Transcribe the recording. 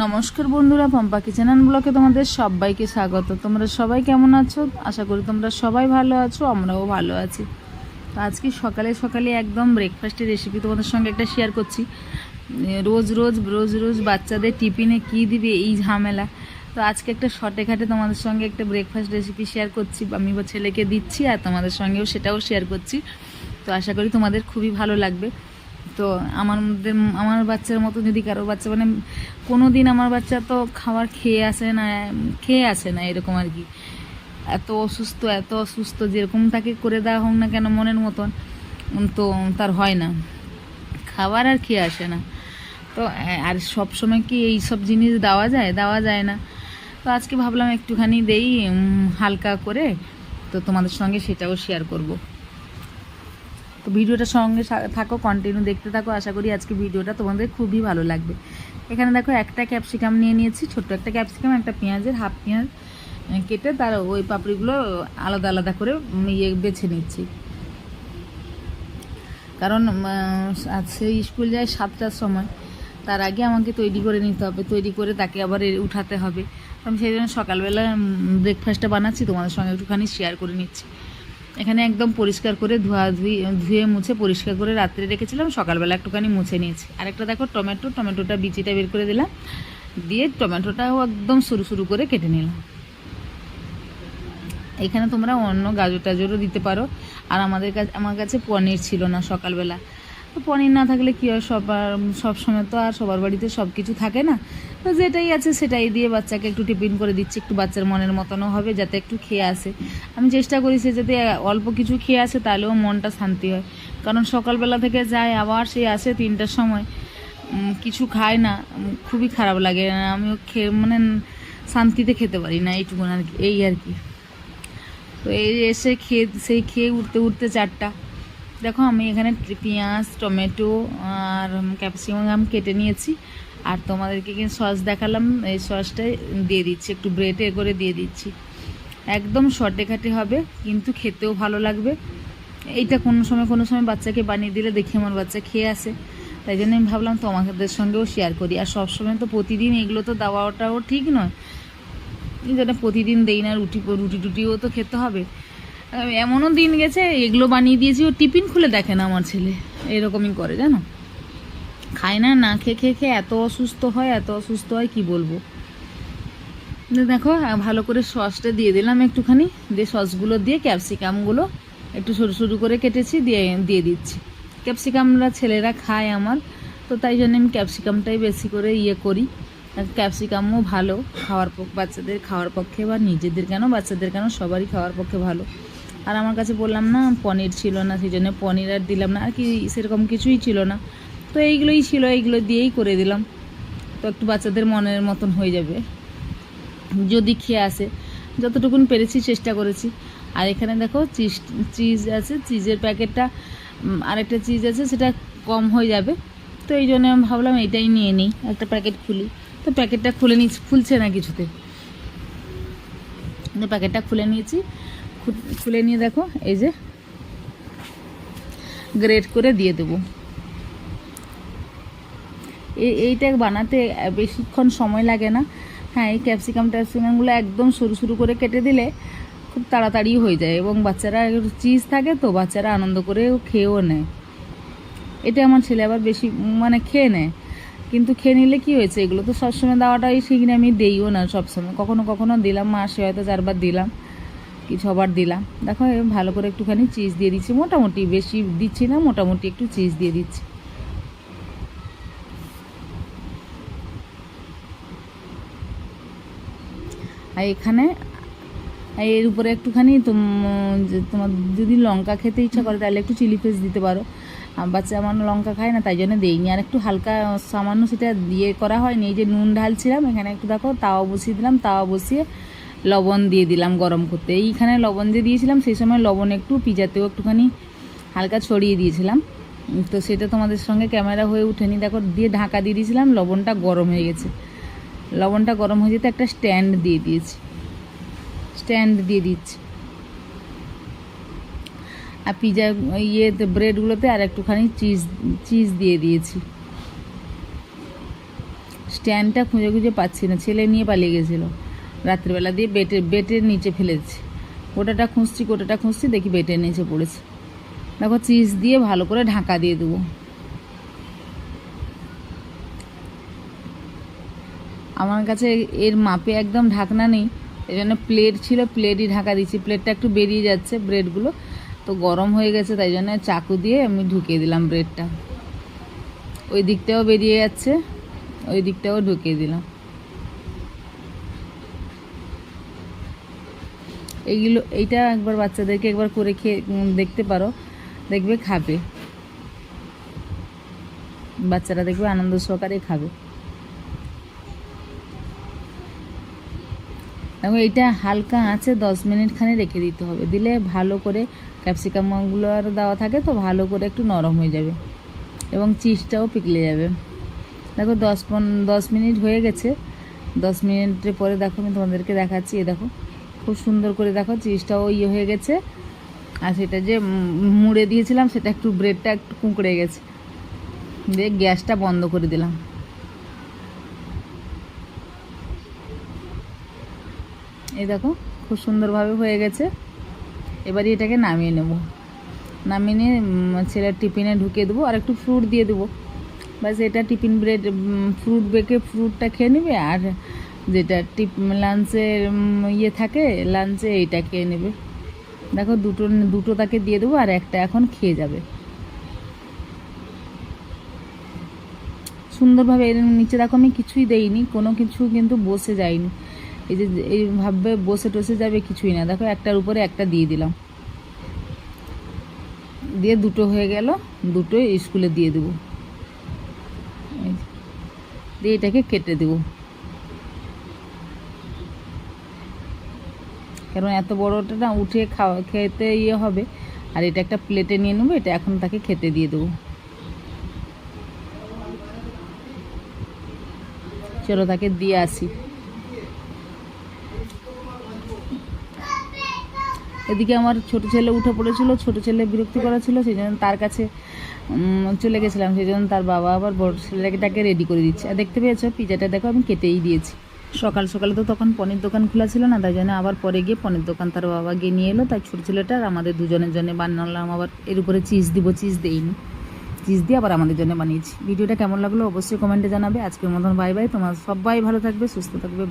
নমস্কার বন্ধুরা, Pampa kitchen and ব্লকে তোমাদের সবাইকে স্বাগত। তোমরা সবাই কেমন আছো? আশা করি তোমরা সবাই ভালো আছো, আমরাও ভালো আছি। তো আজকে সকালে সকালে একদম ব্রেকফাস্টের রেসিপি তোমাদের সঙ্গে একটা শেয়ার করছি। রোজ রোজ রোজ রোজ বাচ্চাদের টিফিনে কি দিবে এই ঝামেলা। তো আজকে একটা শর্টে ঘাটে তোমাদের সঙ্গে একটা ব্রেকফাস্ট রেসিপি শেয়ার করছি। আমি বা ছেলেকে দিচ্ছি আর তোমাদের সঙ্গেও সেটাও শেয়ার করছি। তো আশা করি তোমাদের খুবই ভালো লাগবে। তো আমার মধ্যে, আমার বাচ্চার মতো যদি কারও বাচ্চা মানে কোনো দিন আমার বাচ্চা তো খাবার খেয়ে আসে না, খেয়ে আসে না এরকম আর কি। এত অসুস্থ এত অসুস্থ, যেরকম তাকে করে দেওয়া হোক না কেন মনের মতন, তো তার হয় না। খাবার আর খেয়ে আসে না। তো, আর সব সময় কি এই সব জিনিস দেওয়া যায়? দেওয়া যায় না। তো আজকে ভাবলাম একটুখানি দেই হালকা করে। তো তোমাদের সঙ্গে সেটাও শেয়ার করব। তো ভিডিওটার সঙ্গে থাকো কন্টিনিউ দেখতে থাকো। আশা করি আজকে ভিডিওটা তোমাদের খুবই ভালো লাগবে। এখানে দেখো একটা ক্যাপসিকাম নিয়ে নিয়েছি, ছোট্ট একটা ক্যাপসিকাম একটা পেঁয়াজের হাফ পেঁয়াজ কেটে তার ওই পাপড়িগুলো আলাদা আলাদা করে ইয়ে বেছে নিচ্ছি। কারণ আজকে স্কুল যায় সাতটার সময়। তার আগে আমাকে তৈরি করে নিতে হবে, তৈরি করে তাকে আবার উঠাতে হবে। আমি সেই জন্য সকালবেলা ব্রেকফাস্টটা বানাচ্ছি, তোমাদের সঙ্গে একটুখানি শেয়ার করে নিচ্ছি। এখানে একদম পরিষ্কার করে ধোয়া ধুই, ধুয়ে মুছে পরিষ্কার করে রাত্রে রেখেছিলাম, সকালবেলা একটুখানি মুছে নিয়েছি। আরেকটা দেখো, টমেটো, টমেটোটা বিচিটা বের করে দিলাম, দিয়ে টমেটোটাও একদম শুরু শুরু করে কেটে নিলাম। এখানে তোমরা অন্য গাজর টাজরও দিতে পারো। আর আমাদের কাছে আমার কাছে পনির ছিল না সকালবেলা। তো পনির না থাকলে কী হয়? সবার, সব সময় তো আর সবার বাড়িতে সব কিছু থাকে না। তো যেটাই আছে সেটাই দিয়ে বাচ্চাকে একটু টিফিন করে দিচ্ছি, একটু বাচ্চার মনের মতনও হবে যাতে একটু খেয়ে আসে। আমি চেষ্টা করি সে যাতে অল্প কিছু খেয়ে আসে তাহলেও মনটা শান্তি হয়। কারণ সকালবেলা থেকে যায়, আবার সে আসে তিনটার সময়। কিছু খায় না খুবই খারাপ লাগে। আমিও খেয়ে মানে শান্তিতে খেতে পারি না এইটুকুন আর কি, এই আর কি। তো এই এসে খেয়ে, সেই খেয়ে উঠতে উঠতে চারটা। দেখো, আমি এখানে পেঁয়াজ, টমেটো আর ক্যাপসিকাম কেটে নিয়েছি। আর তোমাদেরকে কিন্তু সস দেখালাম? এই সসটা দিয়ে দিচ্ছি, একটু ব্রেডে করে দিয়ে দিচ্ছি। একদম শর্টে খাটে হবে, কিন্তু খেতেও ভালো লাগবে। এইটা কোনো সময় কোনো সময় বাচ্চাকে বানিয়ে দিলে দেখি আমার বাচ্চা খেয়ে আসে। তাই জন্য আমি ভাবলাম তোমাদের সঙ্গেও শেয়ার করি। আর সবসময় তো প্রতিদিন এগুলো তো দেওয়াটাও ঠিক নয়। জন্য প্রতিদিন দেই না, রুটি রুটি টুটিও তো খেতে হবে। এমনও দিন গেছে, এগুলো বানিয়ে দিয়েছি, ও টিফিন খুলে দেখে না আমার ছেলে। এরকমই করে, জানো? খায় না না খেয়ে খেয়ে খেয়ে এত অসুস্থ হয়, এত অসুস্থ হয়, কি বলব? দেখো ভালো করে সসটা দিয়ে দিলাম একটুখানি। দিয়ে সসগুলো দিয়ে ক্যাপসিকামগুলো একটু সরু সরু করে কেটেছি, দিয়ে দিয়ে দিচ্ছি। ক্যাপসিকামরা ছেলেরা খায় আমার, তো তাই জন্য আমি ক্যাপসিকামটাই বেশি করে ইয়ে করি। ক্যাপসিকামও ভালো, খাওয়ার পক্ষে বাচ্চাদের খাওয়ার পক্ষে বা নিজেদের কেন, বাচ্চাদের কেন, সবারই খাওয়ার পক্ষে ভালো। আর আমার কাছে বললাম, না, পনির ছিল না সেই জন্য পনির আর দিলাম না। আর কি, সেরকম কিছুই ছিল না। তো এইগুলোই ছিল, এইগুলো দিয়েই করে দিলাম। তো একটু বাচ্চাদের মনের মতন হয়ে যাবে, যদি খেয়ে আসে। যতটুকুন পেরেছি, চেষ্টা করেছি। আর এখানে দেখো, চিজ চিজ আছে, চিজের প্যাকেটটা আরেকটা চিজ আছে, সেটা কম হয়ে যাবে। তো এই জন্য আমি ভাবলাম, এটাই নিয়ে নিই, একটা প্যাকেট খুলি। তো প্যাকেটটা খুলে নিচ্ছি খুলছে না কিছুতে। প্যাকেটটা খুলে নিয়েছি। খুলে নিয়ে দেখো, এই যে গ্রেট করে দিয়ে দেবো। এই এইটা বানাতে বেশিক্ষণ সময় লাগে না। হ্যাঁ এই ক্যাপসিকাম ট্যাপসিকামগুলো একদম সরু সরু করে কেটে দিলে খুব তাড়াতাড়ি হয়ে যায় এবং বাচ্চারা চিজ থাকে তো বাচ্চারা আনন্দ করেও খেয়েও নেয়। এটা আমার ছেলে আবার বেশি মানে খেয়ে নেয়। কিন্তু খেয়ে নিলে কি হয়েছে? এগুলো তো সবসময় দেওয়াটাই সেখানে আমি দিইও না সবসময়। কখনো কখনো দিলাম মাসে হয়তো চারবার দিলাম। কি ছবার দিলাম। দেখো ভালো করে একটুখানি চিজ দিয়ে দিচ্ছি। মোটামুটি বেশি দিচ্ছি না, মোটামুটি একটু চিজ দিয়ে দিচ্ছি। আর এখানে এর উপরে একটুখানি তোম- তোমার যদি লঙ্কা খেতে ইচ্ছা করে, তাহলে একটু চিলি ফ্লেক্স দিতে পারো। বাচ্চা আমার লঙ্কা খায় না, তাই জন্য দেইনি। আর একটু হালকা সামান্য সেটা দিয়ে করা হয়নি, এই যে নুন ঢালছিলাম, এখানে একটু দেখো, তাওয়া বসিয়ে দিলাম, তাওয়া বসিয়ে লবণ দিয়ে দিলাম গরম করতে। এইখানে লবণ যে দিয়েছিলাম, সেই সময় লবণ একটু, পিজাতেও একটুখানি হালকা ছড়িয়ে দিয়েছিলাম। তো সেটা তোমাদের সঙ্গে ক্যামেরা হয়ে ওঠেনি দেখো, দিয়ে ঢাকা দিয়ে দিয়েছিলাম, লবণটা গরম হয়ে গেছে। লবণটা গরম হয়ে যেতে একটা স্ট্যান্ড দিয়ে দিয়েছি। স্ট্যান্ড দিয়ে দিচ্ছি। আর পিজা, ইয়েতে, ব্রেডগুলোতে আর একটুখানি চিজ চিজ দিয়ে দিয়েছি। স্ট্যান্ডটা খুঁজে খুঁজে পাচ্ছি না, ছেলে নিয়ে পালিয়ে গেছিল। রাত্রিবেলা দিয়ে বেটের বেটের নিচে ফেলেছে। গোটাটা খুঁজছি গোটাটা খুঁজছি, দেখি বেটের নিচে পড়েছে। দেখো, চিজ দিয়ে ভালো করে ঢাকা দিয়ে দেবো। আমার কাছে এর মাপে একদম ঢাকনা নেই এই জন্য প্লেট ছিল, প্লেটই ঢাকা দিচ্ছি প্লেটটা একটু বেরিয়ে যাচ্ছে ব্রেডগুলো, তো গরম হয়ে গেছে, তাই জন্য চাকু দিয়ে আমি ঢুকিয়ে দিলাম ব্রেডটা। ওই দিকটাও বেরিয়ে যাচ্ছে, ওই দিকটাও ঢুকিয়ে দিলাম। এইগুলো এইটা একবার বাচ্চাদেরকে একবার করে খেয়ে দেখতে পারো। দেখবে খাবে। বাচ্চারা দেখবে আনন্দ সহকারে খাবে। দেখো, এইটা হালকা আছে, দশ মিনিট খানে রেখে দিতে হবে। দিলে ভালো করে ক্যাপসিকামগুলো আর দেওয়া থাকে তো, ভালো করে একটু নরম হয়ে যাবে। এবং চিজটাও পিকলে যাবে। দেখো, দশ পন, দশ মিনিট হয়ে গেছে। দশ মিনিটের পরে দেখো, আমি তোমাদেরকে দেখাচ্ছি, এ দেখো। খুব সুন্দর করে দেখো চিজটাও ইয়ে হয়ে গেছে। আর সেটা যে মুড়ে দিয়েছিলাম, সেটা একটু ব্রেডটা একটু কুঁকড়ে গেছে। দিয়ে গ্যাসটা বন্ধ করে দিলাম। এই দেখো, খুব সুন্দরভাবে হয়ে গেছে। এবারে এটাকে নামিয়ে নেব। নামিয়ে নিয়ে ছেলের টিফিনে ঢুকিয়ে দেবো, আর একটু ফ্রুট দিয়ে দেবো। ব্যাস, এটা টিফিন ব্রেড ফ্রুট বেঁকে ফ্রুটটা খেয়ে নেবে, আর যেটা টিপ, লাঞ্চের ইয়ে থাকে, লাঞ্চে এইটা খেয়ে নেবে। দেখো দুটো দুটো তাকে দিয়ে দেবো আর একটা এখন খেয়ে যাবে। সুন্দরভাবে এর নিচে দেখো আমি কিছুই দেইনি, কোনো কিছু কিন্তু বসে যায়নি। এই যে এইভাবে বসে টসে যাবে কিছুই না। দেখো একটার উপরে একটা দিয়ে দিলাম। দিয়ে দুটো হয়ে গেল দুটো স্কুলে দিয়ে দেবো। দিয়ে এটাকে কেটে দেবো। কারণ এত বড়টা না উঠে খাওয়া, খেতে ইয়ে হবে। আর এটা একটা প্লেটে নিয়ে নেব, এটা এখন তাকে খেতে দিয়ে দেবো। চলো তাকে দিয়ে আসি। এদিকে আমার ছোট ছেলে উঠে পড়েছিল, ছোট ছেলে বিরক্তি করা ছিল, সেই জন্য তার কাছে চলে গেছিলাম। সেই জন্য তার বাবা আবার বড় ছেলেটাকে রেডি করে দিচ্ছে। আর দেখতে পেয়েছ, পিজাটা দেখো আমি কেটেই দিয়েছি। সকাল সকালে তো তখন পনির দোকান খোলা ছিল না, তাই জন্য আবার পরে গিয়ে পনির দোকান তার বাবা গিয়ে নিয়ে এলো। তাই ছোট ছেলেটা আর আমাদের দুজনের জন্য বানালাম আবার এর উপরে চিজ দিব, চিজ দেইনি। চিজ দিয়ে আবার আমাদের জন্য বানিয়েছি। ভিডিওটা কেমন লাগল অবশ্যই কমেন্টে জানাবে। আজকের মতন বাই বাই। তোমার সবাই ভালো থাকবে, সুস্থ থাকবে। বাই